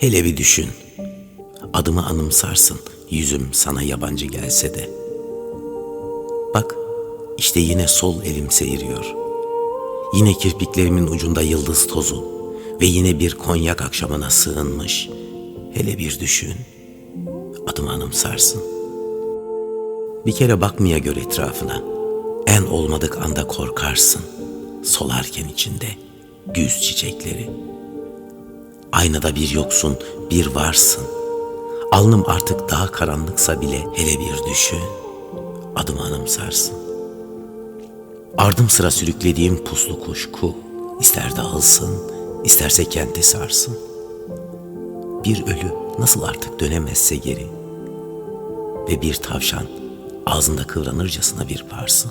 Hele bir düşün. Adımı anımsarsın, yüzüm sana yabancı gelse de. Bak, işte yine sol elim seyiriyor. Yine kirpiklerimin ucunda yıldız tozu ve yine bir konyak akşamına sığınmış. Hele bir düşün, adımı anımsarsın. Bir kere bakmaya gör etrafına. En olmadık anda korkarsın. Solarken içinde güz çiçekleri. Aynada bir yoksun, bir varsın. Alnım artık daha karanlıksa bile hele bir düşün. Adımı anımsarsın. Ardım sıra sürüklediğim puslu kuşku. ister dağılsın, isterse kenti sarsın. Bir ölü nasıl artık dönemezse geri ve bir tavşan ağzında kıvranırcasına bir parsın.